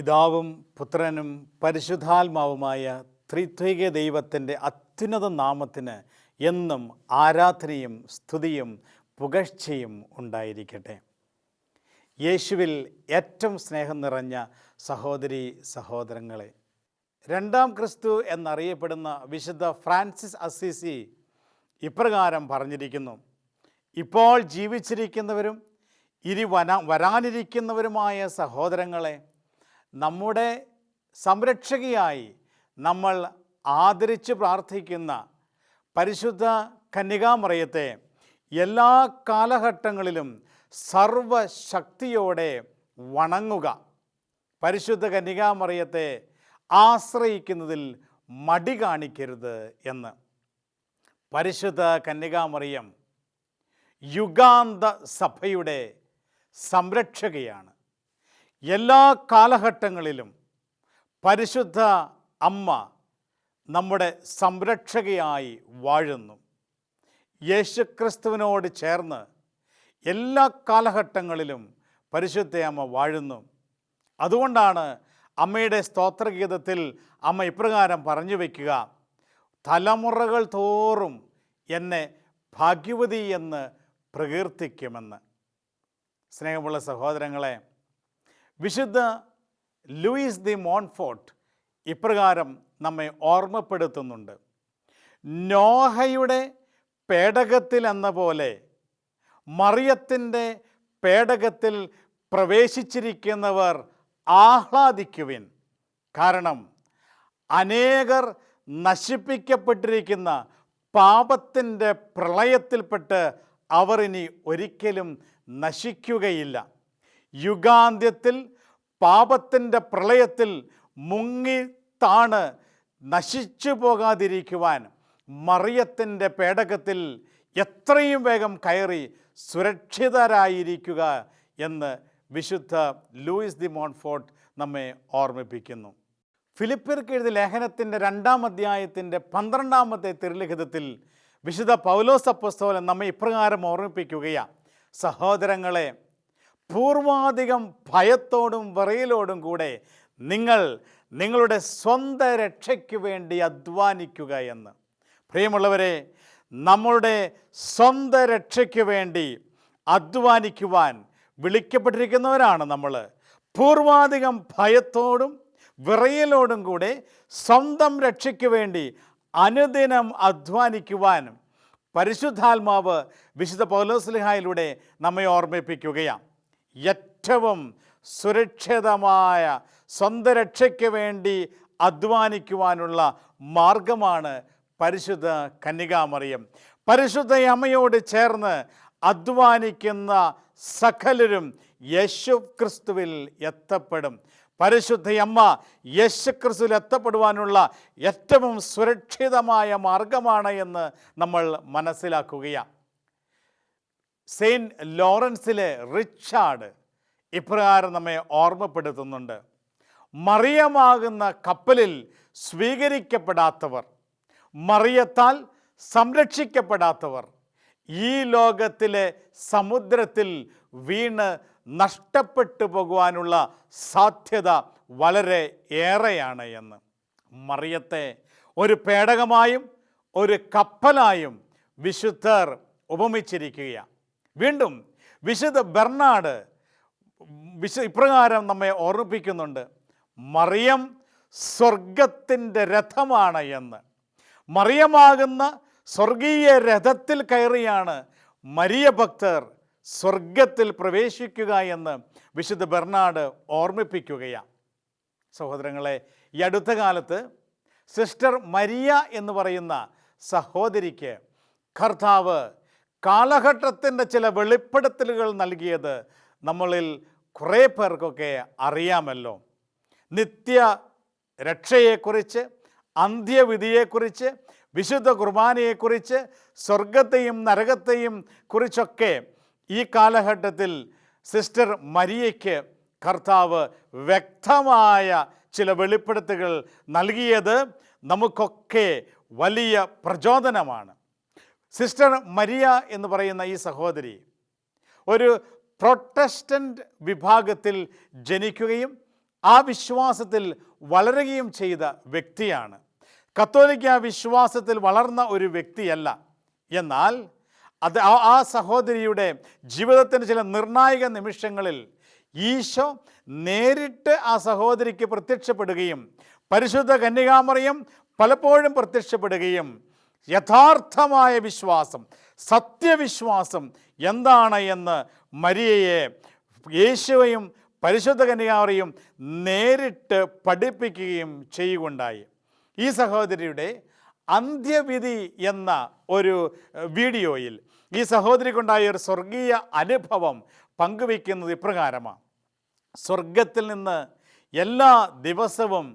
പിതാവും പുത്രനും പരിശുദ്ധാത്മാവുമായ ത്രിത്വിക ദൈവത്തിന്റെ അത്യുന്നത നാമത്തിന് എന്നും ആരാധനയും സ്തുതിയും പുകഴ്ചയും ഉണ്ടായിരിക്കട്ടെ. യേശുവിൽ ഏറ്റവും സ്നേഹം നിറഞ്ഞ സഹോദരി സഹോദരങ്ങളെ രണ്ടാം ക്രിസ്തു എന്നറിയപ്പെടുന്ന വിശുദ്ധ ഫ്രാൻസിസ് അസീസി ഇപ്രകാരം പറഞ്ഞിരിക്കുന്നു ഇപ്പോൾ ജീവിച്ചിരിക്കുന്നവരും ഇനി വന വരാനിരിക്കുന്നവരുമായ സഹോദരങ്ങളെ നമ്മുടെ സംരക്ഷകയായി നമ്മൾ ആദരിച്ച് പ്രാർത്ഥിക്കുന്ന പരിശുദ്ധ കന്യകാമറയത്തെ എല്ലാ കാലഘട്ടങ്ങളിലും സർവശക്തിയോടെ വണങ്ങുക. പരിശുദ്ധ കന്യകാമറിയത്തെ ആശ്രയിക്കുന്നതിൽ മടി കാണിക്കരുത് എന്ന്. പരിശുദ്ധ കന്യകാമറിയം യുഗാന്ത സഭയുടെ സംരക്ഷകയാണ്. എല്ലാ കാലഘട്ടങ്ങളിലും പരിശുദ്ധ അമ്മ നമ്മുടെ സംരക്ഷകയായി വാഴുന്നു. യേശുക്രിസ്തുവിനോട് ചേർന്ന് എല്ലാ കാലഘട്ടങ്ങളിലും പരിശുദ്ധ അമ്മ വാഴുന്നു. അതുകൊണ്ടാണ് അമ്മയുടെ സ്തോത്രഗീതത്തിൽ അമ്മ ഇപ്രകാരം പറഞ്ഞു വയ്ക്കുക തലമുറകൾ തോറും എന്നെ ഭാഗ്യവതി എന്ന് പ്രകീർത്തിക്കുമെന്ന്. സ്നേഹമുള്ള സഹോദരങ്ങളെ വിശുദ്ധ ലൂയിസ് ദി മോൺഫോർട്ട് ഇപ്രകാരം നമ്മെ ഓർമ്മപ്പെടുത്തുന്നുണ്ട്. നോഹയുടെ പേടകത്തിൽ എന്ന പോലെ മറിയത്തിന്റെ പേടകത്തിൽ പ്രവേശിച്ചിരിക്കുന്നവർ ആഹ്ലാദിക്കുവിൻ. കാരണം അനേകർ നശിപ്പിക്കപ്പെട്ടിരിക്കുന്ന പാപത്തിന്റെ പ്രളയത്തിൽപ്പെട്ട് അവർ ഇനി ഒരിക്കലും നശിക്കുകയില്ല. യുഗാന്ത്യത്തിൽ പാപത്തിന്റെ പ്രളയത്തിൽ മുങ്ങി താണ് നശിച്ചു പോകാതിരിക്കുവാൻ മറിയത്തിന്റെ പേടകത്തിൽ എത്രയും വേഗം കയറി സുരക്ഷിതരായിരിക്കുക എന്ന് വിശുദ്ധ ലൂയിസ് ദി മോൺഫോർട്ട് നമ്മെ ഓർമ്മിപ്പിക്കുന്നു. ഫിലിപ്പിർക്ക് എഴുതിയ ലേഖനത്തിന്റെ രണ്ടാം അധ്യായത്തിന്റെ പന്ത്രണ്ടാമത്തെ തിരുലിഖിതത്തിൽ വിശുദ്ധ പൗലോസ് അപ്പസ്തോലൻ നമ്മെ ഇപ്രകാരം ഓർമ്മിപ്പിക്കുകയാണ്. സഹോദരങ്ങളെ പൂർവാധികം ഭയത്തോടും വിറയലോടും കൂടെ നിങ്ങൾ നിങ്ങളുടെ സ്വന്തം രക്ഷയ്ക്ക് വേണ്ടി അധ്വാനിക്കുക എന്ന്. പ്രിയമുള്ളവരെ നമ്മളുടെ സ്വന്തം രക്ഷയ്ക്ക് വേണ്ടി അധ്വാനിക്കുവാൻ വിളിക്കപ്പെട്ടിരിക്കുന്നവരാണ് നമ്മൾ. പൂർവാധികം ഭയത്തോടും വിറയലോടും കൂടെ സ്വന്തം രക്ഷയ്ക്ക് വേണ്ടി അനുദിനം അധ്വാനിക്കുവാൻ പരിശുദ്ധാത്മാവ് വിശുദ്ധ പൗലോസ്ലിഹായിലൂടെ നമ്മെ ഓർമ്മിപ്പിക്കുകയാണ്. ഏറ്റവും സുരക്ഷിതമായ സ്വന്തം രക്ഷയ്ക്ക് വേണ്ടി അധ്വാനിക്കുവാനുള്ള മാർഗമാണ് പരിശുദ്ധ കന്യകാമറിയം. പരിശുദ്ധ അമ്മയോട് ചേർന്ന് അധ്വാനിക്കുന്ന സകലരും യേശു ക്രിസ്തുവിൽ എത്തപ്പെടും. പരിശുദ്ധയമ്മ യേശു ക്രിസ്തുവിൽ എത്തപ്പെടുവാനുള്ള ഏറ്റവും സുരക്ഷിതമായ മാർഗമാണ് എന്ന് നമ്മൾ മനസ്സിലാക്കുകയാണ്. സെയിന്റ് ലോറൻസിലെ റിച്ചാർഡ് ഇപ്രകാരം നമ്മെ ഓർമ്മപ്പെടുത്തുന്നുണ്ട്. മറിയമാകുന്ന കപ്പലിൽ സ്വീകരിക്കപ്പെടാത്തവർ മറിയത്താൽ സംരക്ഷിക്കപ്പെടാത്തവർ ഈ ലോകത്തിലെ സമുദ്രത്തിൽ വീണ് നഷ്ടപ്പെട്ടു പോകുവാനുള്ള സാധ്യത വളരെ ഏറെയാണ് എന്ന്. മറിയത്തെ ഒരു പേടകമായും ഒരു കപ്പലായും വിശുദ്ധർ ഉപമിച്ചിരിക്കുകയാണ്. വീണ്ടും വിശുദ്ധ ബെർണാഡ് വിശ ഇപ്രകാരം നമ്മെ ഓർമ്മിപ്പിക്കുന്നുണ്ട് മറിയം സ്വർഗത്തിന്റെ രഥമാണ് എന്ന്. മറിയമാകുന്ന സ്വർഗീയ രഥത്തിൽ കയറിയാണ് മരിയ ഭക്തർ സ്വർഗത്തിൽ പ്രവേശിക്കുക എന്ന് വിശുദ്ധ ബെർണാഡ് ഓർമ്മിപ്പിക്കുകയാണ്. സഹോദരങ്ങളെ ഈ അടുത്ത കാലത്ത് സിസ്റ്റർ മരിയ എന്ന് പറയുന്ന സഹോദരിക്ക് കർത്താവ് കാലഘട്ടത്തിന്റെ ചില വെളിപ്പെടുത്തലുകൾ നൽകിയത് നമ്മളിൽ കുറേ പേർക്കൊക്കെ അറിയാമല്ലോ. നിത്യ രക്ഷയെക്കുറിച്ച് അന്ത്യവിധിയെക്കുറിച്ച് വിശുദ്ധ കുർബാനയെക്കുറിച്ച് സ്വർഗത്തെയും നരകത്തെയും കുറിച്ചൊക്കെ ഈ കാലഘട്ടത്തിൽ സിസ്റ്റർ മരിയയ്ക്ക് കർത്താവ് വ്യക്തമായ ചില വെളിപ്പെടുത്തുകൾ നൽകിയത് നമുക്കൊക്കെ വലിയ പ്രചോദനമാണ്. സിസ്റ്റർ മരിയ എന്ന് പറയുന്ന ഈ സഹോദരി ഒരു പ്രൊട്ടസ്റ്റന്റ് വിഭാഗത്തിൽ ജനിക്കുകയും ആ വിശ്വാസത്തിൽ വളരുകയും ചെയ്ത വ്യക്തിയാണ്. കത്തോലിക്ക വിശ്വാസത്തിൽ വളർന്ന ഒരു വ്യക്തിയല്ല. എന്നാൽ അത് ആ- സഹോദരിയുടെ ജീവിതത്തിന്റെ ചില നിർണായക നിമിഷങ്ങളിൽ ഈശോ നേരിട്ട് ആ സഹോദരിക്ക് പ്രത്യക്ഷപ്പെടുകയും പരിശുദ്ധ കന്യകാമറിയം പലപ്പോഴും പ്രത്യക്ഷപ്പെടുകയും യഥാർത്ഥമായ വിശ്വാസം സത്യവിശ്വാസം എന്താണ് എന്ന് മരിയയെ യേശുവയും പരിശുദ്ധ കന്യകാമറിയും നേരിട്ട് പഠിപ്പിക്കുകയും ചെയ്യുകയുണ്ടായി. ഈ സഹോദരിയുടെ അന്ത്യവിധി എന്ന ഒരു വീഡിയോയിൽ ഈ സഹോദരിക്കുണ്ടായ ഒരു സ്വർഗീയ അനുഭവം പങ്കുവയ്ക്കുന്നത് ഇപ്രകാരമാണ്. സ്വർഗത്തിൽ നിന്ന് എല്ലാ ദിവസവും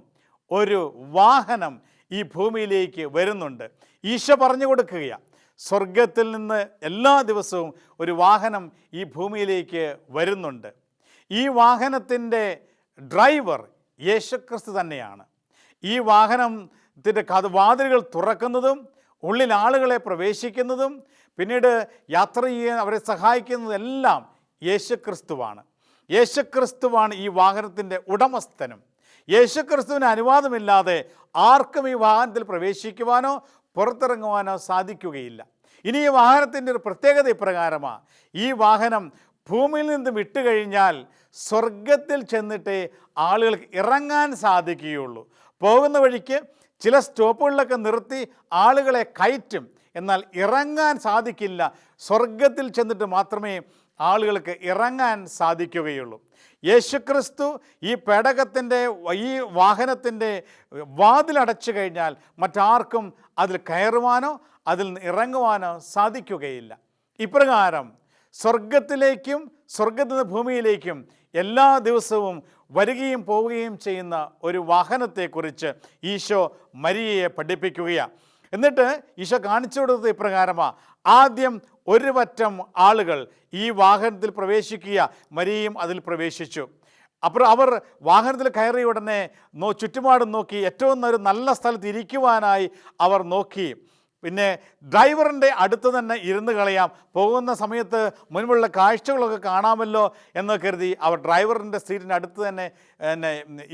ഒരു വാഹനം ഈ ഭൂമിയിലേക്ക് വരുന്നുണ്ട്. ഈശോ പറഞ്ഞു കൊടുക്കുകയാണ് സ്വർഗത്തിൽ നിന്ന് എല്ലാ ദിവസവും ഒരു വാഹനം ഈ ഭൂമിയിലേക്ക് വരുന്നുണ്ട്. ഈ വാഹനത്തിന്റെ ഡ്രൈവർ യേശുക്രിസ്തു തന്നെയാണ്. ഈ വാഹനത്തിന്റെ കഥ വാതിലുകൾ തുറക്കുന്നതും ഉള്ളിൽ ആളുകളെ പ്രവേശിക്കുന്നതും പിന്നീട് യാത്ര ചെയ്യാൻ അവരെ സഹായിക്കുന്നതെല്ലാം യേശുക്രിസ്തുവാണ്. യേശുക്രിസ്തുവാണ് ഈ വാഹനത്തിന്റെ ഉടമസ്ഥനും. യേശുക്രിസ്തുവിന് അനുവാദമില്ലാതെ ആർക്കും ഈ വാഹനത്തിൽ പ്രവേശിക്കുവാനോ പുറത്തിറങ്ങുവാനോ സാധിക്കുകയില്ല. ഇനി ഈ വാഹനത്തിന്റെ ഒരു പ്രത്യേകത ഇപ്രകാരമാണ് ഈ വാഹനം ഭൂമിയിൽ നിന്ന് വിട്ടുകഴിഞ്ഞാൽ സ്വർഗത്തിൽ ചെന്നിട്ടേ ആളുകൾക്ക് ഇറങ്ങാൻ സാധിക്കുകയുള്ളൂ. പോകുന്ന വഴിക്ക് ചില സ്റ്റോപ്പുകളിലൊക്കെ നിർത്തി ആളുകളെ കയറ്റും. എന്നാൽ ഇറങ്ങാൻ സാധിക്കില്ല. സ്വർഗത്തിൽ ചെന്നിട്ട് മാത്രമേ ആളുകൾക്ക് ഇറങ്ങാൻ സാധിക്കുകയുള്ളൂ. യേശുക്രിസ്തു ഈ പേടകത്തിന്റെ ഈ വാഹനത്തിന്റെ വാതിലടച്ചു കഴിഞ്ഞാൽ മറ്റാർക്കും അതിൽ കയറുവാനോ അതിൽ ഇറങ്ങുവാനോ സാധിക്കുകയില്ല. ഇപ്രകാരം സ്വർഗത്തിലേക്കും സ്വർഗത്തിൽ നിന്ന് ഭൂമിയിലേക്കും എല്ലാ ദിവസവും വരികയും പോവുകയും ചെയ്യുന്ന ഒരു വാഹനത്തെക്കുറിച്ച് ഈശോ മരിയയെ പഠിപ്പിക്കുകയാണ്. എന്നിട്ട് ഈശോ കാണിച്ചു കൊടുത്തത് ഇപ്രകാരമാണ് ആദ്യം ഒരു പറ്റം ആളുകൾ ഈ വാഹനത്തിൽ പ്രവേശിക്കുക മരിയും അതിൽ പ്രവേശിച്ചു. അപ്പോൾ അവർ വാഹനത്തിൽ കയറി ഉടനെ നോ ചുറ്റുപാടും നോക്കി ഏറ്റവും ഒരു നല്ല സ്ഥലത്ത് ഇരിക്കുവാനായി അവർ നോക്കി. പിന്നെ ഡ്രൈവറിന്റെ അടുത്ത് തന്നെ ഇരുന്ന് കളയാം. പോകുന്ന സമയത്ത് മുൻപുള്ള കാഴ്ചകളൊക്കെ കാണാമല്ലോ എന്ന് കരുതി അവർ ഡ്രൈവറിന്റെ സീറ്റിന്റെ അടുത്ത് തന്നെ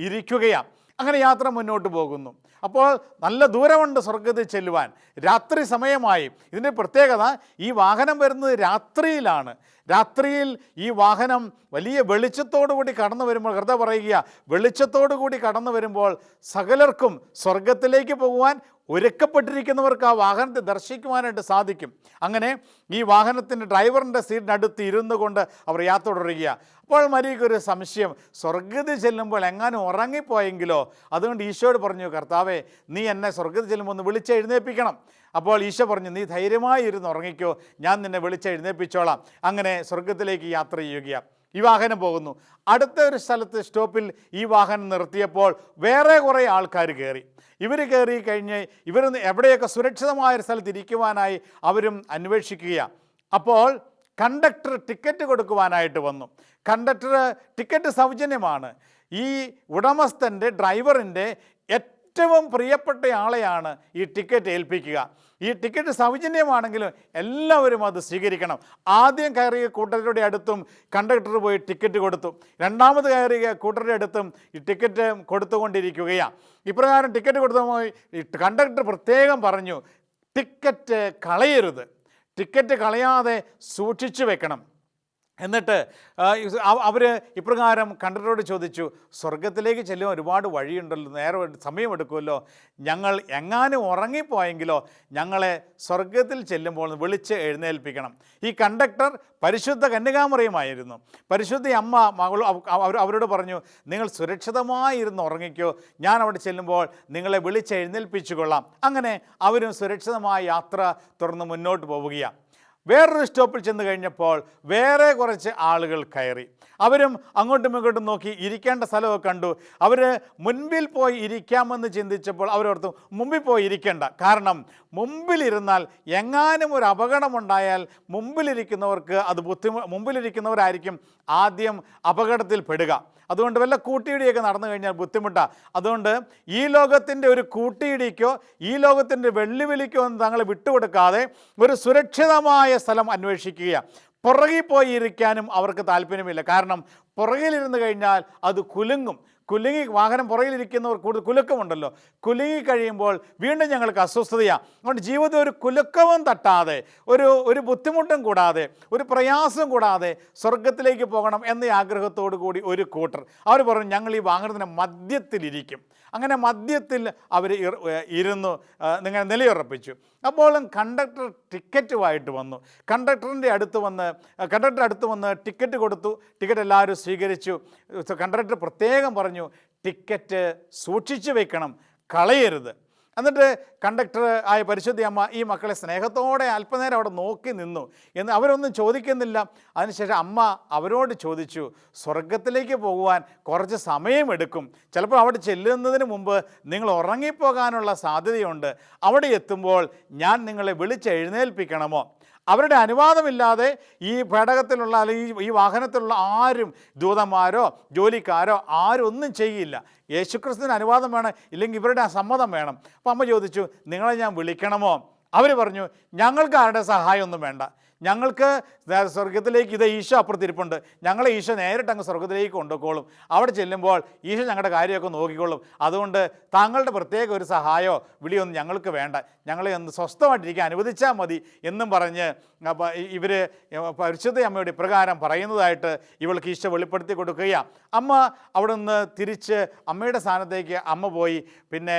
ഇരിക്കുകയാണ് അങ്ങനെ യാത്ര മുന്നോട്ട് പോകുന്നു. അപ്പോൾ നല്ല ദൂരമുണ്ട് സ്വർഗത്തിൽ ചെല്ലുവാൻ. രാത്രി സമയമായി. ഇതിന്റെ പ്രത്യേകത ഈ വാഹനം വരുന്നത് രാത്രിയിലാണ്. രാത്രിയിൽ ഈ വാഹനം വലിയ വെളിച്ചത്തോടു കൂടി കടന്നു വരുമ്പോൾ കൃത പറയുക വെളിച്ചത്തോടു കൂടി കടന്നു വരുമ്പോൾ സകലർക്കും സ്വർഗത്തിലേക്ക് പോകുവാൻ ഒരുക്കപ്പെട്ടിരിക്കുന്നവർക്ക് ആ വാഹനത്തെ ദർശിക്കുവാനായിട്ട് സാധിക്കും. അങ്ങനെ ഈ വാഹനത്തിന്റെ ഡ്രൈവറിന്റെ സീറ്റിനടുത്ത് ഇരുന്നു കൊണ്ട് അവർ യാത്ര തുടരുക അപ്പോൾ മരിക്കൊരു സംശയം. സ്വർഗത്തിൽ ചെല്ലുമ്പോൾ എങ്ങാനും ഉറങ്ങിപ്പോയെങ്കിലോ? അതുകൊണ്ട് ഈശോയോട് പറഞ്ഞു കർത്താവേ നീ എന്നെ സ്വർഗത്തിൽ ചെല്ലുമ്പോൾ ഒന്ന് വിളിച്ച് എഴുന്നേൽപ്പിക്കണം. അപ്പോൾ ഈശോ പറഞ്ഞു നീ ധൈര്യമായി ഇരുന്ന് ഉറങ്ങിക്കോ. ഞാൻ നിന്നെ വിളിച്ച് എഴുന്നേൽപ്പിച്ചോളാം. അങ്ങനെ സ്വർഗത്തിലേക്ക് യാത്ര ചെയ്യുകയാണ് ഈ വാഹനം പോകുന്നു. അടുത്ത ഒരു സ്ഥലത്ത് സ്റ്റോപ്പിൽ ഈ വാഹനം നിർത്തിയപ്പോൾ വേറെ കുറേ ആൾക്കാർ കയറി. ഇവർ കയറി കഴിഞ്ഞ് ഇവർ എവിടെയൊക്കെ സുരക്ഷിതമായ ഒരു സ്ഥലത്ത് ഇരിക്കുവാനായി അവരും അന്വേഷിക്കുകയാണ് അപ്പോൾ കണ്ടക്ടർ ടിക്കറ്റ് കൊടുക്കുവാനായിട്ട് വന്നു. കണ്ടക്ടർ ടിക്കറ്റ് സൗജന്യമാണ്. ഈ ഉടമസ്ഥന്റെ ഡ്രൈവറിന്റെ ഏറ്റവും പ്രിയപ്പെട്ട ആളെയാണ് ഈ ടിക്കറ്റ് ഏൽപ്പിക്കുക. ഈ ടിക്കറ്റ് സൗജന്യമാണെങ്കിലും എല്ലാവരും അത് സ്വീകരിക്കണം. ആദ്യം കയറിയ കൂട്ടരുടെ അടുത്തും കണ്ടക്ടർ പോയി ടിക്കറ്റ് കൊടുത്തു. രണ്ടാമത് കയറിയ കൂട്ടരുടെ അടുത്തും ഈ ടിക്കറ്റ് കൊടുത്തുകൊണ്ടിരിക്കുകയാണ് ഇപ്രകാരം ടിക്കറ്റ് കൊടുത്തപ്പോൾ കണ്ടക്ടർ പ്രത്യേകം പറഞ്ഞു ടിക്കറ്റ് കളയരുത്. ടിക്കറ്റ് കളയാതെ സൂക്ഷിച്ചു വെക്കണം. എന്നിട്ട് അവർ ഇപ്രകാരം കണ്ടറോട് ചോദിച്ചു സ്വർഗത്തിലേക്ക് ചെല്ലുവാൻ ഒരുപാട് വഴിയുണ്ടല്ലോ നേരെ സമയമെടുക്കുമല്ലോ. ഞങ്ങൾ എങ്ങാനും ഉറങ്ങിപ്പോയെങ്കിലോ ഞങ്ങളെ സ്വർഗത്തിൽ ചെല്ലുമ്പോൾ വിളിച്ച് എഴുന്നേൽപ്പിക്കണം. ഈ കണ്ടക്ടർ പരിശുദ്ധ കന്യകാമറിയുമായിരുന്നു. പരിശുദ്ധ അമ്മ മകൾ അവരോട് പറഞ്ഞു നിങ്ങൾ സുരക്ഷിതമായിരുന്ന് ഉറങ്ങിക്കോ. ഞാൻ അവിടെ ചെല്ലുമ്പോൾ നിങ്ങളെ വിളിച്ച് എഴുന്നേൽപ്പിച്ചു കൊള്ളാം. അങ്ങനെ അവരും സുരക്ഷിതമായ യാത്ര തുടർന്ന് മുന്നോട്ട് പോവുകയാണ്. വേറൊരു സ്റ്റോപ്പിൽ ചെന്ന് കഴിഞ്ഞപ്പോൾ വേറെ കുറച്ച് ആളുകൾ കയറി. അവരും അങ്ങോട്ടും ഇങ്ങോട്ടും നോക്കി ഇരിക്കേണ്ട സ്ഥലമൊക്കെ കണ്ടു. അവർ മുൻപിൽ പോയി ഇരിക്കാമെന്ന് ചിന്തിച്ചപ്പോൾ അവരോർത്തു മുമ്പിൽ പോയി ഇരിക്കേണ്ട. കാരണം മുമ്പിലിരുന്നാൽ എങ്ങാനും ഒരു അപകടമുണ്ടായാൽ മുമ്പിലിരിക്കുന്നവർക്ക് അത് ബുദ്ധിമു മുമ്പിലിരിക്കുന്നവരായിരിക്കും ആദ്യം അപകടത്തിൽ പെടുക അതുകൊണ്ട് വല്ല കൂട്ടിയിടിയൊക്കെ നടന്നു കഴിഞ്ഞാൽ ബുദ്ധിമുട്ടാണ് അതുകൊണ്ട് ഈ ലോകത്തിന്റെ ഒരു കൂട്ടിയിടിക്കോ ഈ ലോകത്തിന്റെ വെല്ലുവിളിക്കോ ഒന്നും തങ്ങളെ വിട്ടുകൊടുക്കാതെ ഒരു സുരക്ഷിതമായ സ്ഥലം അന്വേഷിക്കുക. പുറകിൽ പോയി ഇരിക്കാനും അവർക്ക് താല്പര്യമില്ല. കാരണം പുറകിലിരുന്ന് കഴിഞ്ഞാൽ അത് കുലുങ്ങും. കുലുങ്ങി വാഹനം പുറകിലിരിക്കുന്നവർ കൂടുതൽ കുലുക്കമുണ്ടല്ലോ. കുലുങ്ങി കഴിയുമ്പോൾ വീണ്ടും ഞങ്ങൾക്ക് അസ്വസ്ഥതയാണ് അതുകൊണ്ട് ജീവിതം ഒരു കുലുക്കവും തട്ടാതെ ഒരു ഒരു ബുദ്ധിമുട്ടും കൂടാതെ ഒരു പ്രയാസം കൂടാതെ സ്വർഗത്തിലേക്ക് പോകണം എന്ന ആഗ്രഹത്തോടു കൂടി ഒരു കൂട്ടർ. അവർ പറഞ്ഞു ഞങ്ങൾ ഈ വാഹനത്തിന്റെ മധ്യത്തിലിരിക്കും. അങ്ങനെ മധ്യത്തിൽ അവർ ഇരുന്നു നിങ്ങളെ നിലയുറപ്പിച്ചു. അപ്പോഴും കണ്ടക്ടർ ടിക്കറ്റുമായിട്ട് വന്നു. കണ്ടക്ടറിന്റെ അടുത്ത് വന്ന് കണ്ടക്ടർ അടുത്ത് വന്ന് ടിക്കറ്റ് കൊടുത്തു. ടിക്കറ്റ് എല്ലാവരും സ്വീകരിച്ചു. കണ്ടക്ടർ പ്രത്യേകം പറഞ്ഞു ടിക്കറ്റ് സൂക്ഷിച്ചു വെക്കണം. കളയരുത്. എന്നിട്ട് കണ്ടക്ടർ ആയ പരിശുദ്ധി അമ്മ ഈ മക്കളെ സ്നേഹത്തോടെ അല്പനേരം അവിടെ നോക്കി നിന്നു. എന്ന് അവരൊന്നും ചോദിക്കുന്നില്ല. അതിനുശേഷം അമ്മ അവരോട് ചോദിച്ചു സ്വർഗത്തിലേക്ക് പോകുവാൻ കുറച്ച് സമയമെടുക്കും. ചിലപ്പോൾ അവിടെ ചെല്ലുന്നതിന് മുമ്പ് നിങ്ങൾ ഉറങ്ങിപ്പോകാനുള്ള സാധ്യതയുണ്ട്. അവിടെ എത്തുമ്പോൾ ഞാൻ നിങ്ങളെ വിളിച്ചെഴുന്നേൽപ്പിക്കണമോ അവരുടെ അനുവാദമില്ലാതെ ഈ പേടകത്തിലുള്ള അല്ലെങ്കിൽ ഈ- വാഹനത്തിലുള്ള ആരും ദൂതന്മാരോ ജോലിക്കാരോ ആരും ഒന്നും ചെയ്യില്ല. യേശുക്രിസ്തുവിന് അനുവാദം വേണം ഇല്ലെങ്കിൽ ഇവരുടെ സമ്മതം വേണം. അപ്പം അമ്മ ചോദിച്ചു നിങ്ങളെ ഞാൻ വിളിക്കണമോ? അവർ പറഞ്ഞു ഞങ്ങൾക്ക് ആരുടെ സഹായമൊന്നും വേണ്ട. ഞങ്ങൾക്ക് സ്വർഗത്തിലേക്ക് ഇത് ഈശോ അപ്പുറത്തിരിപ്പുണ്ട്. ഞങ്ങളെ ഈശോ നേരിട്ട് അങ്ങ് സ്വർഗത്തിലേക്ക് കൊണ്ടുപോയിക്കോളും അവിടെ ചെല്ലുമ്പോൾ ഈശോ ഞങ്ങളുടെ കാര്യമൊക്കെ നോക്കിക്കോളും അതുകൊണ്ട് താങ്കളുടെ പ്രത്യേക ഒരു സഹായമോ വിളിയൊന്നും ഞങ്ങൾക്ക് വേണ്ട. ഞങ്ങളെ ഒന്ന് സ്വസ്ഥമായിട്ടിരിക്കാൻ അനുവദിച്ചാൽ മതി എന്നും പറഞ്ഞ് ഇവർ പരിശുദ്ധ അമ്മയുടെ ഇപ്രകാരം പറയുന്നതായിട്ട് ഇവൾക്ക് ഈശോ വെളിപ്പെടുത്തി കൊടുക്കുകയാണ് അമ്മ അവിടെ നിന്ന് തിരിച്ച് അമ്മയുടെ സ്ഥാനത്തേക്ക് അമ്മ പോയി. പിന്നെ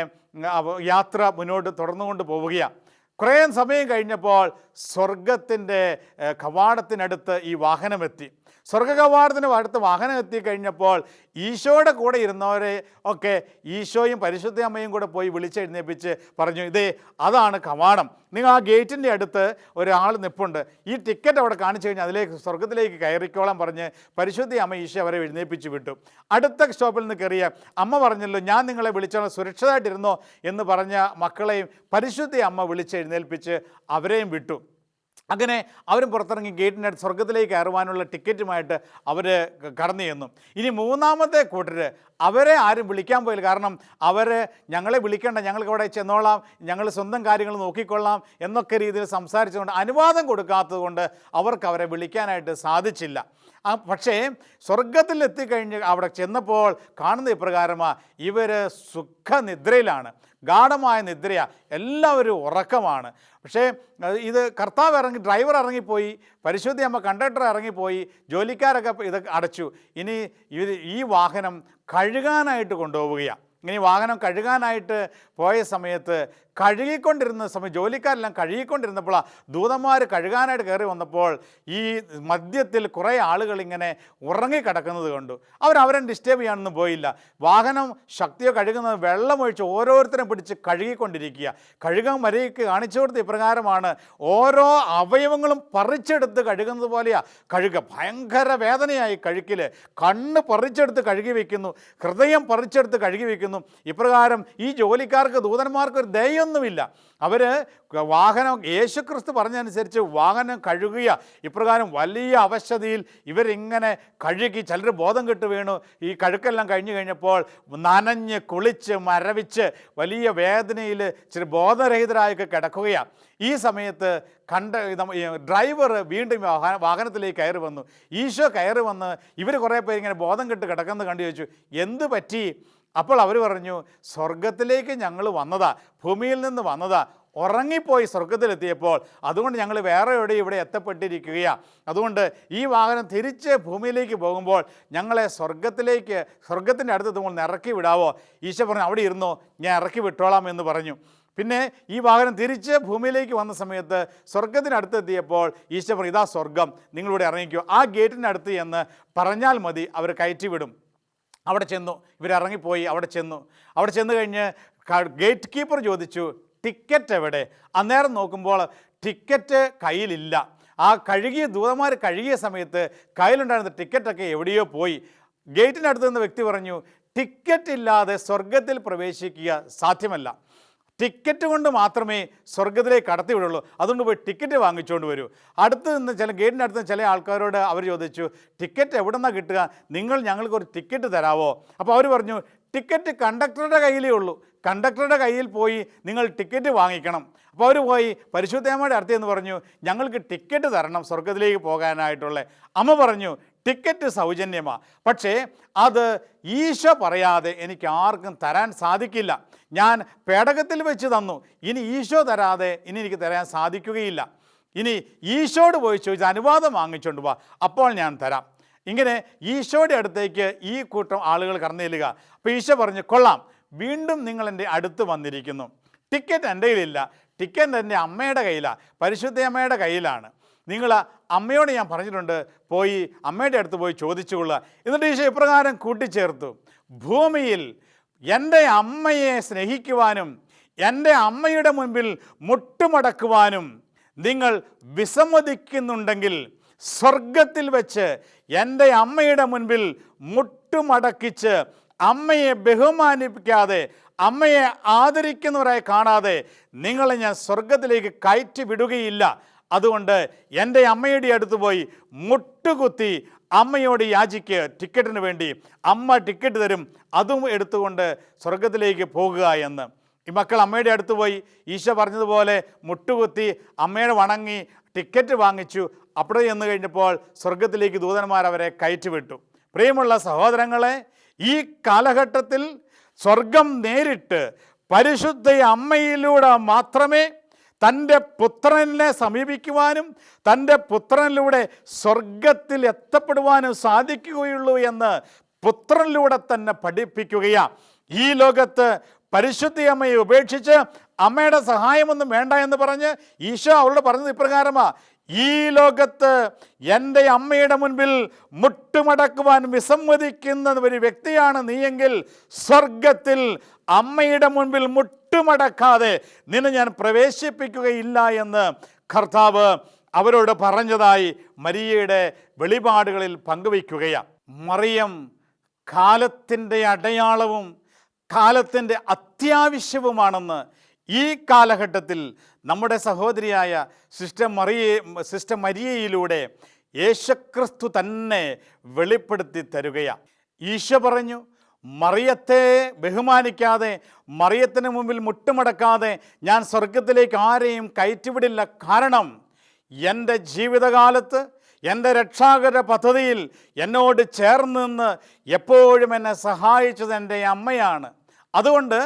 യാത്ര മുന്നോട്ട് തുടർന്നുകൊണ്ട് പോവുകയാണ് കുറേ സമയം കഴിഞ്ഞപ്പോൾ സ്വർഗത്തിന്റെ കവാടത്തിനടുത്ത് ഈ വാഹനമെത്തി. സ്വർഗ കവാടത്തിന് അടുത്ത് വാഹനം എത്തിക്കഴിഞ്ഞപ്പോൾ ഈശോയുടെ കൂടെ ഇരുന്നവരെ ഒക്കെ ഈശോയും പരിശുദ്ധ അമ്മയും കൂടെ പോയി വിളിച്ചെഴുന്നേപ്പിച്ച് പറഞ്ഞു ഇതേ അതാണ് കവാടം. നിങ്ങൾ ആ ഗേറ്റിന്റെ അടുത്ത് ഒരാൾ നിപ്പുണ്ട്. ഈ ടിക്കറ്റ് അവിടെ കാണിച്ചു കഴിഞ്ഞാൽ അതിലേക്ക് സ്വർഗത്തിലേക്ക് കയറിക്കോളാം പറഞ്ഞ് പരിശുദ്ധ അമ്മ ഈശോ അവരെ എഴുന്നേപ്പിച്ച് വിട്ടു. അടുത്ത സ്റ്റോപ്പിൽ നിന്ന് കയറിയ അമ്മ പറഞ്ഞല്ലോ ഞാൻ നിങ്ങളെ വിളിച്ചോളാം സുരക്ഷിതമായിട്ടിരുന്നോ എന്ന് പറഞ്ഞ മക്കളെയും പരിശുദ്ധ അമ്മ വിളിച്ച് എഴുന്നേൽപ്പിച്ച് അവരെയും വിട്ടു. അങ്ങനെ അവരും പുറത്തിറങ്ങി ഗേറ്റിന്റെ അടുത്ത് സ്വർഗത്തിലേക്ക് കയറുവാനുള്ള ടിക്കറ്റുമായിട്ട് അവർ കടന്നു ചെന്നു. ഇനി മൂന്നാമത്തെ കൂട്ടർ അവരെ ആരും വിളിക്കാൻ പോയില്ല. കാരണം അവർ ഞങ്ങളെ വിളിക്കേണ്ട ഞങ്ങൾക്ക് അവിടെ ചെന്നോളാം ഞങ്ങൾ സ്വന്തം കാര്യങ്ങൾ നോക്കിക്കൊള്ളാം എന്നൊക്കെ രീതിയിൽ സംസാരിച്ചുകൊണ്ട് അനുവാദം കൊടുക്കാത്തത് കൊണ്ട് അവർക്ക് അവരെ വിളിക്കാനായിട്ട് സാധിച്ചില്ല. ആ പക്ഷേ സ്വർഗത്തിൽ എത്തിക്കഴിഞ്ഞ് അവിടെ ചെന്നപ്പോൾ കാണുന്ന ഇപ്രകാരമാണ് ഇവർ സുഖനിദ്രയിലാണ്. ഗാഠമായ നിദ്രയാണ് എല്ലാവരും ഉറക്കമാണ്. പക്ഷേ ഇത് കർത്താവ് ഇറങ്ങി ഡ്രൈവർ ഇറങ്ങിപ്പോയി പരിശുദ്ധി അമ്മ കണ്ടക്ടർ ഇറങ്ങിപ്പോയി ജോലിക്കാരൊക്കെ ഇത് അടച്ചു. ഇനി ഈ വാഹനം കഴുകാനായിട്ട് കൊണ്ടുപോവുകയാണ് ഇനി വാഹനം കഴുകാനായിട്ട് പോയ സമയത്ത് കഴുകിക്കൊണ്ടിരുന്ന സമയം ജോലിക്കാരെല്ലാം കഴുകിക്കൊണ്ടിരുന്നപ്പോഴാണ് ദൂതന്മാർ കഴുകാനായിട്ട് കയറി വന്നപ്പോൾ ഈ മദ്യത്തിൽ കുറേ ആളുകൾ ഇങ്ങനെ ഉറങ്ങിക്കിടക്കുന്നത് കണ്ടു. അവർ അവരെ ഡിസ്റ്റർബ് ചെയ്യാനൊന്നും പോയില്ല. വാഹനം ശക്തിയോ കഴുകുന്നത് വെള്ളമൊഴിച്ച് ഓരോരുത്തരും പിടിച്ച് കഴുകിക്കൊണ്ടിരിക്കുക. കഴുകാൻ വരയ്ക്ക് കാണിച്ചു കൊടുത്ത ഇപ്രകാരമാണ് ഓരോ അവയവങ്ങളും പറിച്ചെടുത്ത് കഴുകുന്നത് പോലെയാണ് കഴുകുക ഭയങ്കര വേദനയായി കഴുക്കിൽ കണ്ണ് പറിച്ചെടുത്ത് കഴുകി വയ്ക്കുന്നു ഹൃദയം പറിച്ചെടുത്ത് കഴുകി വയ്ക്കുന്നു ഇപ്രകാരം ഈ ജോലിക്കാർക്ക് ദൂതന്മാർക്ക് ഒരു ദയൊന്നുമില്ല അവർ വാഹനം യേശുക്രിസ്തു പറഞ്ഞനുസരിച്ച് വാഹനം കഴുകുക ഇപ്രകാരം വലിയ അവശതയിൽ ഇവരിങ്ങനെ കഴുകി ചിലർ ബോധം കെട്ട് വീണു. ഈ കഴുക്കെല്ലാം കഴിഞ്ഞു കഴിഞ്ഞപ്പോൾ നനഞ്ഞ് കുളിച്ച് മരവിച്ച് വലിയ വേദനയിൽ ഇച്ചിരി ബോധരഹിതരായൊക്കെ കിടക്കുകയാണ്. ഈ സമയത്ത് കണ്ട ഡ്രൈവർ വീണ്ടും വാഹന വാഹനത്തിലേക്ക് കയറി വന്നു. ഈശോ കയറി വന്ന് ഇവർ കുറേ പേര് ഇങ്ങനെ ബോധം കെട്ട് കിടക്കുന്നത് കണ്ടു ചോദിച്ചു എന്ത് പറ്റി? അപ്പോൾ അവർ പറഞ്ഞു സ്വർഗത്തിലേക്ക് ഞങ്ങൾ വന്നതാ ഭൂമിയിൽ നിന്ന് വന്നതാ. ഉറങ്ങിപ്പോയി സ്വർഗത്തിലെത്തിയപ്പോൾ അതുകൊണ്ട് ഞങ്ങൾ വേറെ എവിടെ ഇവിടെ എത്തപ്പെട്ടിരിക്കുകയാണ് അതുകൊണ്ട് ഈ വാഹനം തിരിച്ച് ഭൂമിയിലേക്ക് പോകുമ്പോൾ ഞങ്ങളെ സ്വർഗത്തിലേക്ക് സ്വർഗത്തിന്റെ അടുത്ത് നമ്മൾ ഇറക്കി വിടാവോ? ഈശോ പറഞ്ഞു അവിടെ ഇരുന്നോ ഞാൻ ഇറക്കി വിട്ടോളാം എന്ന് പറഞ്ഞു. പിന്നെ ഈ വാഹനം തിരിച്ച് ഭൂമിയിലേക്ക് വന്ന സമയത്ത് സ്വർഗത്തിനടുത്തെത്തിയപ്പോൾ പറഞ്ഞു ഇതാ സ്വർഗം നിങ്ങളിവിടെ ഇറങ്ങിക്കോ. ആ ഗേറ്റിനടുത്ത് എന്ന് പറഞ്ഞാൽ മതി അവർ കയറ്റി വിടും അവിടെ ചെന്നു. ഇവരിറങ്ങിപ്പോയി അവിടെ ചെന്നു. അവിടെ ചെന്ന് കഴിഞ്ഞ് ഗേറ്റ് കീപ്പർ ചോദിച്ചു ടിക്കറ്റ് എവിടെ? അന്നേരം നോക്കുമ്പോൾ ടിക്കറ്റ് കയ്യിലില്ല. ആ കഴുകിയ ദൂതന്മാർ കഴുകിയ സമയത്ത് കയ്യിലുണ്ടായിരുന്ന ടിക്കറ്റൊക്കെ എവിടെയോ പോയി. ഗേറ്റിനടുത്ത് നിന്ന് വ്യക്തി പറഞ്ഞു ടിക്കറ്റ് ഇല്ലാതെ സ്വർഗത്തിൽ പ്രവേശിക്കുക സാധ്യമല്ല. ടിക്കറ്റ് കൊണ്ട് മാത്രമേ സ്വർഗത്തിലേക്ക് കടത്തി വിടുള്ളൂ. അതുകൊണ്ട് പോയി ടിക്കറ്റ് വാങ്ങിച്ചുകൊണ്ട് വരൂ. അടുത്ത് നിന്ന് ചില ഗേറ്റിന്റെ അടുത്ത് ചില ആൾക്കാരോട് അവർ ചോദിച്ചു ടിക്കറ്റ് എവിടെ നിന്നാണ് കിട്ടുക? നിങ്ങൾ ഞങ്ങൾക്ക് ഒരു ടിക്കറ്റ് തരാവോ? അപ്പോൾ അവർ പറഞ്ഞു ടിക്കറ്റ് കണ്ടക്ടറുടെ കയ്യിലേ ഉള്ളൂ. കണ്ടക്ടറുടെ കയ്യിൽ പോയി നിങ്ങൾ ടിക്കറ്റ് വാങ്ങിക്കണം. അപ്പോൾ അവർ പോയി പരിശുദ്ധമ്മയുടെ അടുത്ത് എന്ന് പറഞ്ഞു ഞങ്ങൾക്ക് ടിക്കറ്റ് തരണം സ്വർഗത്തിലേക്ക് പോകാനായിട്ടുള്ള. അമ്മ പറഞ്ഞു ടിക്കറ്റ് സൗജന്യമാണ് പക്ഷേ അത് ഈശോ പറയാതെ എനിക്ക് ആർക്കും തരാൻ സാധിക്കില്ല. ഞാൻ പേടകത്തിൽ വെച്ച് തന്നു. ഇനി ഈശോ തരാതെ ഇനി എനിക്ക് തരാൻ സാധിക്കുകയില്ല. ഇനി ഈശോട് പോയി ചോദിച്ച് അനുവാദം വാങ്ങിച്ചുകൊണ്ട് പോവാ അപ്പോൾ ഞാൻ തരാം. ഇങ്ങനെ ഈശോയുടെ അടുത്തേക്ക് ഈ കൂട്ടം ആളുകൾ കടന്നു ചെല്ലുക അപ്പോൾ ഈശോ പറഞ്ഞു കൊള്ളാം. വീണ്ടും നിങ്ങൾ എന്റെ അടുത്ത് വന്നിരിക്കുന്നു. ടിക്കറ്റ് എന്റെ കയ്യിലില്ല. ടിക്കറ്റ് എന്റെ അമ്മയുടെ കയ്യിലാണ് പരിശുദ്ധ അമ്മയുടെ കയ്യിലാണ്. നിങ്ങൾ അമ്മയോട് ഞാൻ പറഞ്ഞിട്ടുണ്ട് പോയി അമ്മയുടെ അടുത്ത് പോയി ചോദിച്ചുകൊള്ളുക എന്നിട്ട് ഈശോ ഇപ്രകാരം കൂട്ടിച്ചേർത്തു. ഭൂമിയിൽ എന്റെ അമ്മയെ സ്നേഹിക്കുവാനും എന്റെ അമ്മയുടെ മുൻപിൽ മുട്ടുമടക്കുവാനും നിങ്ങൾ വിസമ്മതിക്കുന്നുണ്ടെങ്കിൽ സ്വർഗത്തിൽ വെച്ച് എന്റെ അമ്മയുടെ മുൻപിൽ മുട്ടുമടക്കിച്ച് അമ്മയെ ബഹുമാനിപ്പിക്കാതെ അമ്മയെ ആദരിക്കുന്നവരായി കാണാതെ നിങ്ങളെ ഞാൻ സ്വർഗത്തിലേക്ക് കയറ്റി വിടുകയില്ല. അതുകൊണ്ട് എന്റെ അമ്മയുടെ അടുത്ത് പോയി മുട്ടുകുത്തി അമ്മയോട് യാചിക്ക് ടിക്കറ്റിന് വേണ്ടി. അമ്മ ടിക്കറ്റ് തരും അതും എടുത്തുകൊണ്ട് സ്വർഗത്തിലേക്ക് പോകുക എന്ന്. ഈ മക്കൾ അമ്മയുടെ അടുത്ത് പോയി. ഈശോ പറഞ്ഞതുപോലെ മുട്ടുകുത്തി അമ്മയുടെ വണങ്ങി ടിക്കറ്റ് വാങ്ങിച്ചു. അവിടെ ചെന്ന് കഴിഞ്ഞപ്പോൾ സ്വർഗത്തിലേക്ക് ദൂതന്മാർ അവരെ കയറ്റിവിട്ടു. പ്രിയമുള്ള സഹോദരങ്ങളെ ഈ കാലഘട്ടത്തിൽ സ്വർഗം നേരിട്ട് പരിശുദ്ധ അമ്മയിലൂടെ മാത്രമേ തന്റെ പുത്രനെ സമീപിക്കുവാനും തന്റെ പുത്രനിലൂടെ സ്വർഗത്തിൽ എത്തപ്പെടുവാനും സാധിക്കുകയുള്ളൂ എന്ന് പുത്രനിലൂടെ തന്നെ പഠിപ്പിക്കുകയാണ് ഈ ലോകത്ത് പരിശുദ്ധി അമ്മയെ ഉപേക്ഷിച്ച് അമ്മയുടെ സഹായമൊന്നും വേണ്ട എന്ന് പറഞ്ഞ് ഈശോ അവളോട് പറഞ്ഞത് ഇപ്രകാരമാ. ഈ ലോകത്ത് എന്റെ അമ്മയുടെ മുൻപിൽ മുട്ടുമടക്കുവാൻ വിസമ്മതിക്കുന്ന ഒരു വ്യക്തിയാണ് നീയെങ്കിൽ സ്വർഗത്തിൽ അമ്മയുടെ മുൻപിൽ മുട്ടുമടക്കാതെ നിന്നെ ഞാൻ പ്രവേശിപ്പിക്കുകയില്ല എന്ന് കർത്താവ് അവരോട് പറഞ്ഞതായി മരിയയുടെ വെളിപാടുകളിൽ പങ്കുവയ്ക്കുകയാണ് മറിയം കാലത്തിന്റെ അടയാളവും കാലത്തിന്റെ അത്യാവശ്യവുമാണെന്ന് ഈ കാലഘട്ടത്തിൽ നമ്മുടെ സഹോദരിയായ സിസ്റ്റർ മറിയെ സിസ്റ്റർ മരിയയിലൂടെ യേശുക്രിസ്തു തന്നെ വെളിപ്പെടുത്തി തരുകയാണ് ഈശോ പറഞ്ഞു മറിയത്തെ ബഹുമാനിക്കാതെ മറിയത്തിന് മുമ്പിൽ മുട്ടുമടക്കാതെ ഞാൻ സ്വർഗത്തിലേക്ക് ആരെയും കയറ്റിവിടില്ല. കാരണം എന്റെ ജീവിതകാലത്ത് എന്റെ രക്ഷാകര പദ്ധതിയിൽ എന്നോട് ചേർന്ന് നിന്ന് എപ്പോഴും എന്നെ സഹായിച്ചത് എന്റെ അമ്മയാണ്. അതുകൊണ്ട്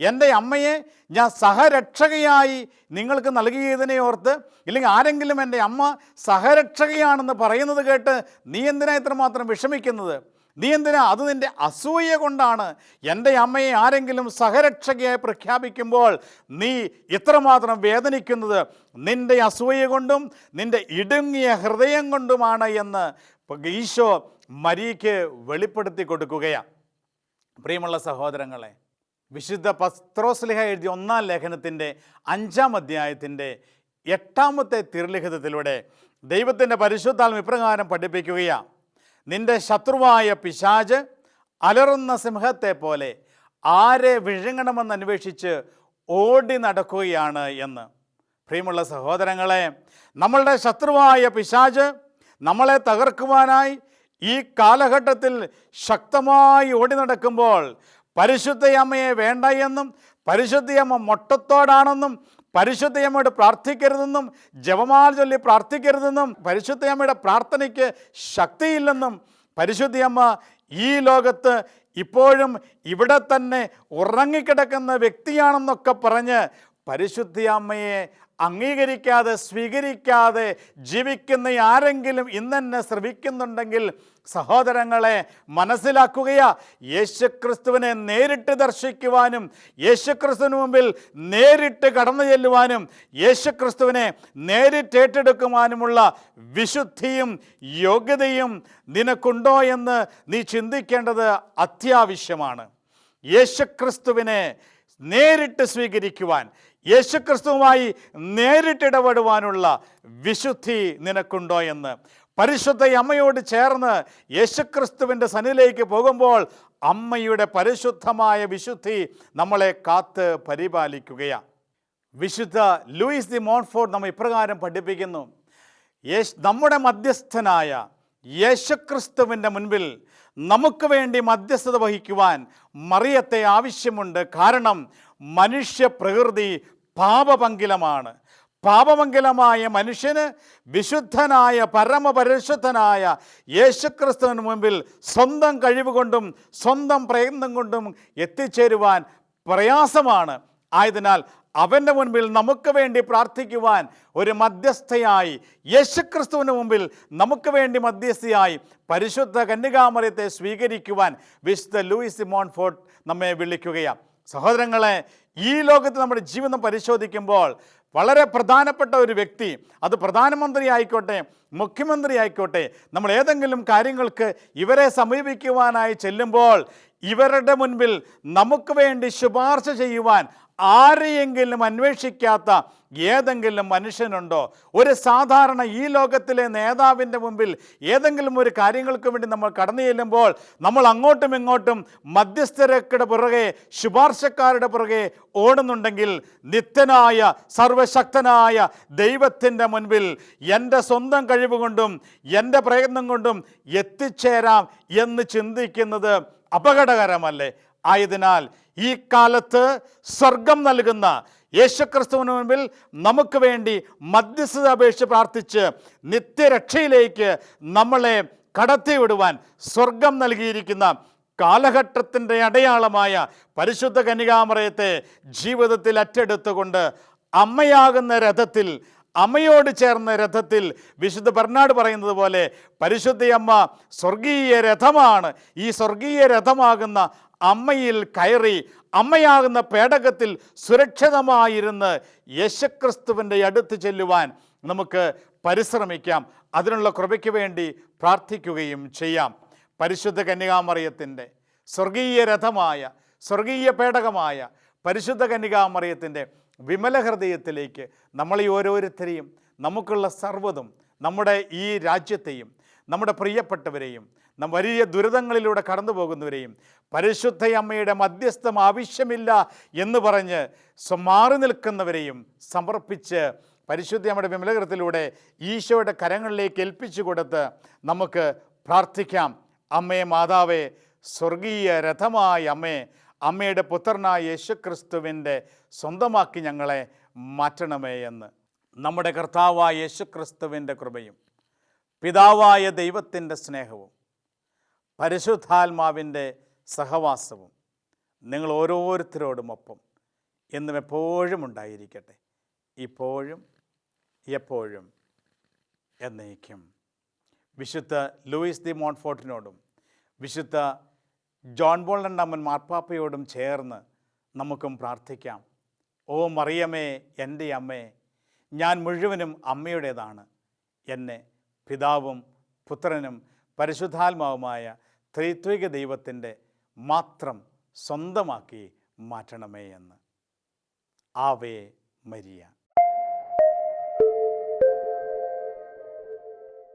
എന്റെ അമ്മയെ ഞാൻ സഹരക്ഷകയായി നിങ്ങൾക്ക് നൽകിയതിനെ ഓർത്ത് ഇല്ലെങ്കിൽ ആരെങ്കിലും എന്റെ അമ്മ സഹരക്ഷകയാണെന്ന് പറയുന്നത് കേട്ട് നീ എന്തിനാ ഇത്രമാത്രം വിഷമിക്കുന്നത്? നീ എന്തിനാ അത് നിന്റെ അസൂയ കൊണ്ടാണ് എന്റെ അമ്മയെ ആരെങ്കിലും സഹരക്ഷകയായി പ്രഖ്യാപിക്കുമ്പോൾ നീ ഇത്രമാത്രം വേദനിക്കുന്നത്? നിന്റെ അസൂയ കൊണ്ടും നിന്റെ ഇടുങ്ങിയ ഹൃദയം കൊണ്ടുമാണ് എന്ന് ഈശോ മരിക്ക് വെളിപ്പെടുത്തി കൊടുക്കുകയാണ് പ്രിയമുള്ള സഹോദരങ്ങളെ വിശുദ്ധ പസ്ത്രോസ്ലിഹ എഴുതിയ ഒന്നാം ലേഖനത്തിന്റെ അഞ്ചാം അധ്യായത്തിന്റെ എട്ടാമത്തെ തിരുലിഖിതത്തിലൂടെ ദൈവത്തിന്റെ പരിശുദ്ധാത്മ ഇപ്രകാരം പഠിപ്പിക്കുകയാണ് നിന്റെ ശത്രുവായ പിശാജ് അലറുന്ന സിംഹത്തെ പോലെ ആരെ വിഴുങ്ങണമെന്ന് അന്വേഷിച്ച് ഓടി നടക്കുകയാണ് എന്ന്. പ്രിയമുള്ള സഹോദരങ്ങളെ നമ്മളുടെ ശത്രുവായ പിശാജ് നമ്മളെ തകർക്കുവാനായി ഈ കാലഘട്ടത്തിൽ ശക്തമായി ഓടി നടക്കുമ്പോൾ പരിശുദ്ധയമ്മയെ വേണ്ട എന്നും പരിശുദ്ധയമ്മ മൊട്ടത്തോടാണെന്നും പരിശുദ്ധയമ്മയോട് പ്രാർത്ഥിക്കരുതെന്നും ജപമാല ചൊല്ലി പ്രാർത്ഥിക്കരുതെന്നും പരിശുദ്ധയമ്മയുടെ പ്രാർത്ഥനയ്ക്ക് ശക്തിയില്ലെന്നും പരിശുദ്ധയമ്മ ഈ ലോകത്ത് ഇപ്പോഴും ഇവിടെ തന്നെ ഉറങ്ങിക്കിടക്കുന്ന വ്യക്തിയാണെന്നൊക്കെ പറഞ്ഞ് പരിശുദ്ധയമ്മയെ അംഗീകരിക്കാതെ സ്വീകരിക്കാതെ ജീവിക്കുന്ന ആരെങ്കിലും ഇന്നെന്നെ ശ്രവിക്കുന്നുണ്ടെങ്കിൽ സഹോദരങ്ങളെ മനസ്സിലാക്കുകയാ. യേശുക്രിസ്തുവിനെ നേരിട്ട് ദർശിക്കുവാനും യേശുക്രിസ്തുവിന് മുമ്പിൽ നേരിട്ട് കടന്നു ചെല്ലുവാനും യേശുക്രിസ്തുവിനെ നേരിട്ട് ഏറ്റെടുക്കുവാനുമുള്ള വിശുദ്ധിയും യോഗ്യതയും നിനക്കുണ്ടോ എന്ന് നീ ചിന്തിക്കേണ്ടത് അത്യാവശ്യമാണ്. യേശുക്രിസ്തുവിനെ നേരിട്ട് സ്വീകരിക്കുവാൻ യേശുക്രിസ്തുവുമായി നേരിട്ടിടപെടുവാനുള്ള വിശുദ്ധി നിനക്കുണ്ടോ എന്ന്. പരിശുദ്ധ അമ്മയോട് ചേർന്ന് യേശുക്രിസ്തുവിന്റെ സന്നിധിയിലേക്ക് പോകുമ്പോൾ അമ്മയുടെ പരിശുദ്ധമായ വിശുദ്ധി നമ്മളെ കാത്ത് പരിപാലിക്കുകയാണ്. വിശുദ്ധ ലൂയിസ് ദി മോൺഫോർഡ് നമ്മൾ ഇപ്രകാരം പഠിപ്പിക്കുന്നു. യേശ് നമ്മുടെ മധ്യസ്ഥനായ യേശുക്രിസ്തുവിന്റെ മുൻപിൽ നമുക്ക് വേണ്ടി മധ്യസ്ഥത വഹിക്കുവാൻ മറിയത്തെ ആവശ്യമുണ്ട്. കാരണം മനുഷ്യ പ്രകൃതി പാപപങ്കിലമാണ്. പാപമംഗലമായ മനുഷ്യന് വിശുദ്ധനായ പരമപരിശുദ്ധനായ യേശുക്രിസ്തുവിന് മുമ്പിൽ സ്വന്തം കഴിവുകൊണ്ടും സ്വന്തം പ്രയത്നം കൊണ്ടും എത്തിച്ചേരുവാൻ പ്രയാസമാണ്. ആയതിനാൽ അവന്റെ മുൻപിൽ നമുക്ക് വേണ്ടി പ്രാർത്ഥിക്കുവാൻ ഒരു മധ്യസ്ഥയായി യേശുക്രിസ്തുവിന് മുമ്പിൽ നമുക്ക് വേണ്ടി മധ്യസ്ഥയായി പരിശുദ്ധ കന്യകാമറിയത്തെ സ്വീകരിക്കുവാൻ വിശുദ്ധ ലൂയിസ് മോൺഫോർട്ട് നമ്മെ വിളിക്കുകയാണ്. സഹോദരങ്ങളെ ഈ ലോകത്ത് നമ്മുടെ ജീവിതം പരിശോധിക്കുമ്പോൾ വളരെ പ്രധാനപ്പെട്ട ഒരു വ്യക്തി അത് പ്രധാനമന്ത്രി ആയിക്കോട്ടെ മുഖ്യമന്ത്രി ആയിക്കോട്ടെ നമ്മൾ ഏതെങ്കിലും കാര്യങ്ങൾക്ക് ഇവരെ സമീപിക്കുവാനായി ചെല്ലുമ്പോൾ ഇവരുടെ മുൻപിൽ നമുക്ക് വേണ്ടി ശുപാർശ ചെയ്യുവാൻ ആരെയെങ്കിലും അന്വേഷിക്കാത്ത ഏതെങ്കിലും മനുഷ്യനുണ്ടോ? ഒരു സാധാരണ ഈ ലോകത്തിലെ നേതാവിന്റെ മുമ്പിൽ ഏതെങ്കിലും ഒരു കാര്യങ്ങൾക്ക് വേണ്ടി നമ്മൾ കടന്നു ചെല്ലുമ്പോൾ നമ്മൾ അങ്ങോട്ടും ഇങ്ങോട്ടും മധ്യസ്ഥരക്കുടെ പുറകെ ശുപാർശക്കാരുടെ പുറകെ ഓടുന്നുണ്ടെങ്കിൽ നിത്യനായ സർവശക്തനായ ദൈവത്തിന്റെ മുൻപിൽ എന്റെ സ്വന്തം കഴിവ് കൊണ്ടും എന്റെ പ്രയത്നം കൊണ്ടും എത്തിച്ചേരാം എന്ന് ചിന്തിക്കുന്നത് അപകടകരമല്ലേ? ആയതിനാൽ ഈ കാലത്ത് സ്വർഗം നൽകുന്ന യേശുക്രിസ്തുവിന് മുൻപിൽ നമുക്ക് വേണ്ടി മധ്യസ്ഥത അപേക്ഷിച്ച് പ്രാർത്ഥിച്ച് നിത്യരക്ഷയിലേക്ക് നമ്മളെ കടത്തിവിടുവാൻ സ്വർഗം നൽകിയിരിക്കുന്ന കാലഘട്ടത്തിന്റെ അടയാളമായ പരിശുദ്ധ കന്യകാമറയത്തെ ജീവിതത്തിൽ അറ്റെടുത്തുകൊണ്ട് അമ്മയാകുന്ന രഥത്തിൽ അമ്മയോട് ചേർന്ന രഥത്തിൽ വിശുദ്ധ ബർണാട് പറയുന്നത് പോലെ പരിശുദ്ധയമ്മ സ്വർഗീയ രഥമാണ്. ഈ സ്വർഗീയ രഥമാകുന്ന അമ്മയിൽ കയറി അമ്മയാകുന്ന പേടകത്തിൽ സുരക്ഷിതമായിരുന്ന് യേശുക്രിസ്തുവിന്റെ അടുത്ത് ചെല്ലുവാൻ നമുക്ക് പരിശ്രമിക്കാം. അതിനുള്ള കൃപയ്ക്ക് വേണ്ടി പ്രാർത്ഥിക്കുകയും ചെയ്യാം. പരിശുദ്ധ കന്യകാമറിയത്തിന്റെ സ്വർഗീയ രഥമായ സ്വർഗീയ പേടകമായ പരിശുദ്ധ കന്യകാമറിയത്തിന്റെ വിമല ഹൃദയത്തിലേക്ക് നമ്മളീ ഓരോരുത്തരെയും നമുക്കുള്ള സർവതും നമ്മുടെ ഈ രാജ്യത്തെയും നമ്മുടെ പ്രിയപ്പെട്ടവരെയും നം വലിയ ദുരിതങ്ങളിലൂടെ കടന്നു പോകുന്നവരെയും പരിശുദ്ധ അമ്മയുടെ മധ്യസ്ഥം ആവശ്യമില്ല എന്ന് പറഞ്ഞ് മാറി നിൽക്കുന്നവരെയും സമർപ്പിച്ച് പരിശുദ്ധ അമ്മയുടെ വിമലകൃത്തിലൂടെ ഈശോയുടെ കരങ്ങളിലേക്ക് ഏൽപ്പിച്ചു കൊടുത്ത് നമുക്ക് പ്രാർത്ഥിക്കാം. അമ്മേ മാതാവേ സ്വർഗീയ രഥമായ അമ്മേ അമ്മയുടെ പുത്രനായ യേശുക്രിസ്തുവിന്റെ സ്വന്തമാക്കി ഞങ്ങളെ മാറ്റണമേ എന്ന്. നമ്മുടെ കർത്താവായ യേശുക്രിസ്തുവിന്റെ കൃപയും പിതാവായ ദൈവത്തിന്റെ സ്നേഹവും പരിശുദ്ധാത്മാവിന്റെ സഹവാസവും നിങ്ങൾ ഓരോരുത്തരോടുമൊപ്പം എന്നും എപ്പോഴും ഉണ്ടായിരിക്കട്ടെ. ഇപ്പോഴും എപ്പോഴും എന്നേക്കും. വിശുദ്ധ ലൂയിസ് ദി മോൺഫോർട്ടിനോടും വിശുദ്ധ ജോൺ ബോൾ രണ്ടാമൻ മാർപ്പാപ്പയോടും ചേർന്ന് നമുക്കും പ്രാർത്ഥിക്കാം. ഓ മറിയമേ എന്റെ അമ്മേ ഞാൻ മുഴുവനും അമ്മയുടേതാണ്. എന്നെ പിതാവും പുത്രനും പരിശുദ്ധാത്മാവുമായ ത്രിത്വിക ദൈവത്തിന്റെ മാത്രം സ്വന്തമാക്കി മാറ്റണമേ എന്ന്. Ave Maria.